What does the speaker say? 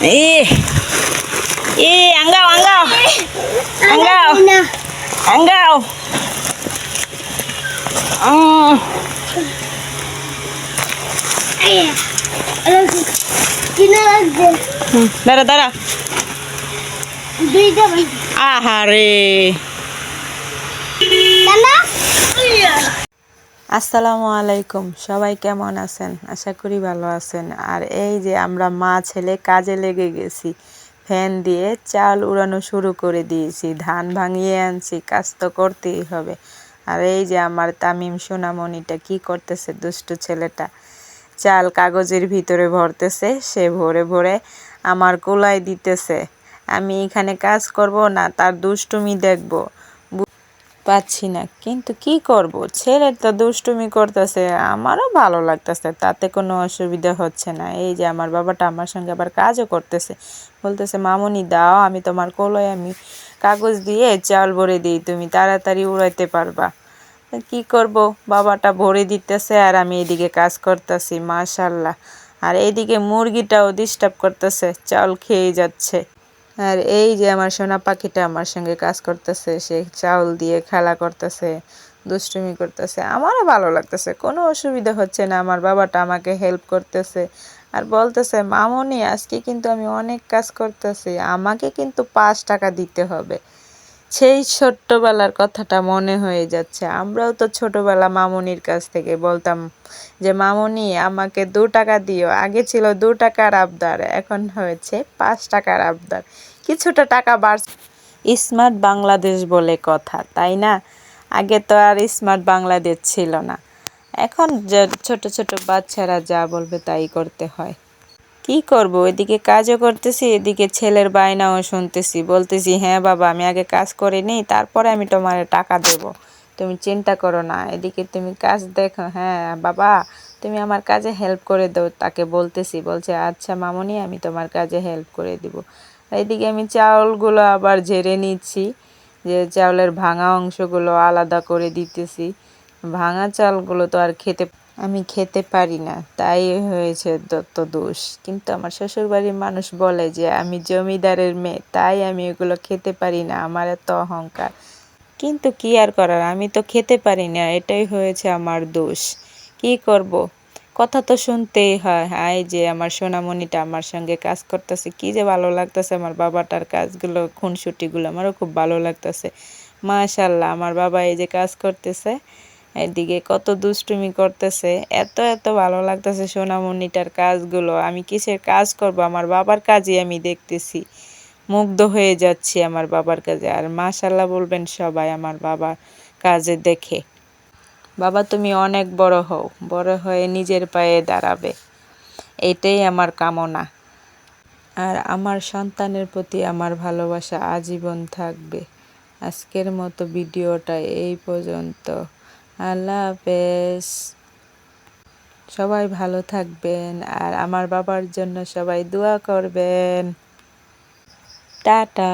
Ih. Ih, anggaw, anggaw. Anggaw. Anggaw. Oh. Hmm. Hmm, dara, dara. Ah, hari. Tanda. Iya. আসসালামু আলাইকুম। সবাই কেমন আছেন? আশা করি ভালো আছেন। আর এই যে আমরা মা ছেলে কাজে লেগে গেছি, ফ্যান দিয়ে চাল উড়ানো শুরু করে দিয়েছি, ধান ভাঙিয়ে আনছি, কাজ তো করতেই হবে। আর এই যে আমার তামিম সোনামণিটা কি করতেছে, দুষ্টু ছেলেটা? চাল কাগজের ভিতরে ভরতেছে, সে ভরে ভরে আমার কোলায় দিতেছে, আমি এখানে কাজ করব না, তার দুষ্টুমি দেখব। পাচ্ছি না। কিন্তু কি করব? ছেলে তো দুষ্টুমি করতেছে, আমারও ভালো লাগতেছে, তাতে কোনো অসুবিধা হচ্ছে না। এই যে আমার বাবাটা আমার সঙ্গে আবার কাজও করতেছে, বলতেছে, মামুনি, দাও, আমি তোমার কোলোয় আমি কাগজ দিয়ে চাল ভরে দিই, তুমি তাড়াতাড়ি উড়াইতে পারবা। কি করব? বাবাটা ভরে দিতেছে আর আমি এদিকে কাজ করতেছি, মাশাল্লাহ। আর এদিকে মুরগিটাও ডিস্টার্ব করতেছে, চাল খেয়ে যাচ্ছে। আর এই যে আমার সোনা পাখিটা আমার সঙ্গে কাজ করতেছে, সে চাউল দিয়ে খেলা করতেছে, দুষ্টুমি করতেছে, আমারও ভালো লাগতেছে, কোনো অসুবিধা হচ্ছে না, আমার বাবাটা আমাকে হেল্প করতেছে। আর বলতেছে, মামনি, আজকে কিন্তু আমি অনেক কাজ করতেছি, আমাকে কিন্তু পাঁচ টাকা দিতে হবে। সেই ছোট্টবেলার কথাটা মনে হয়ে যাচ্ছে। আমরাও তো ছোটবেলা মামনির কাছ থেকে বলতাম যে, মামনি, আমাকে দু টাকা দিও। আগে ছিল দু টাকার আবদার, এখন হয়েছে পাঁচ টাকার আবদার। কিছুটা টাকা বাড়ছে। স্মার্ট বাংলাদেশ বলে কথা, তাই না? আগে তো আর স্মার্ট বাংলাদেশ ছিল না। এখন যে ছোট ছোট বাচ্চারা যা বলবে তাই করতে হয়। কি করব? এদিকে কাজও করতেছি, এদিকে ছেলের বায়নাও শুনতেছি। বলতেছি হ্যাঁ বাবা, আমি আগে কাজ করে নিই, তারপরে আমি তোমার টাকা দেব। তুমি চিন্তা করো না, এদিকে তুমি কাজ দেখো। হ্যাঁ বাবা, তুমি আমার কাজে হেল্প করে দাও। তাকে বলতেছি, বলছে আচ্ছা মামনি, আমি তোমার কাজে হেল্প করে দিব। এদিকে আমি চাউলগুলো আবার ঝেড়ে নিচ্ছি, যে চাউলের ভাঙা অংশগুলো আলাদা করে দিতেছি। ভাঙা চালগুলো তো আর খেতে, আমি খেতে পারি না, তাই হয়েছে দত্ত দোষ। কিন্তু আমার শ্বশুরবাড়ির মানুষ বলে যে, আমি জমিদারের মেয়ে, তাই আমি এগুলো খেতে পারি না, আমার এত অহংকার। কিন্তু কি আর করার, আমি তো খেতে পারি না, এটাই হয়েছে আমার দোষ। কি করব? কথা তো শুনতেই হয়, হাই যে আমার সোনামণিটা আমার সঙ্গে কাজ করতেছে, কি যে ভালো লাগতেছে আমার বাবাটার কাজগুলো, খুনসুটিগুলো, আমারও খুব ভালো লাগতেছে। মাশাল্লাহ আমার বাবা এই যে কাজ করতেছে, এদিকে কত দুষ্টুমি করতেছে, এত এত ভালো লাগতেছে সোনামণিটার কাজগুলো, আমি কিসের কাজ করব? আমার বাবার কাজই আমি দেখতেছি, মুগ্ধ হয়ে যাচ্ছি আমার বাবার কাজে, আর মাশাল্লাহ বলবেন সবাই আমার বাবার কাজে দেখে। বাবা, তুমি অনেক বড় হও। বড় হয়ে নিজের পায়ে দাঁড়াবে। এটাই আমার কামনা। আর আমার সন্তানের প্রতি আমার ভালোবাসা আজীবন থাকবে। আজকের মতো ভিডিওটা এই পর্যন্ত। আল্লাহ হাফেজ। সবাই ভালো থাকবেন আর আমার বাবার জন্য সবাই দোয়া করবেন। টাটা।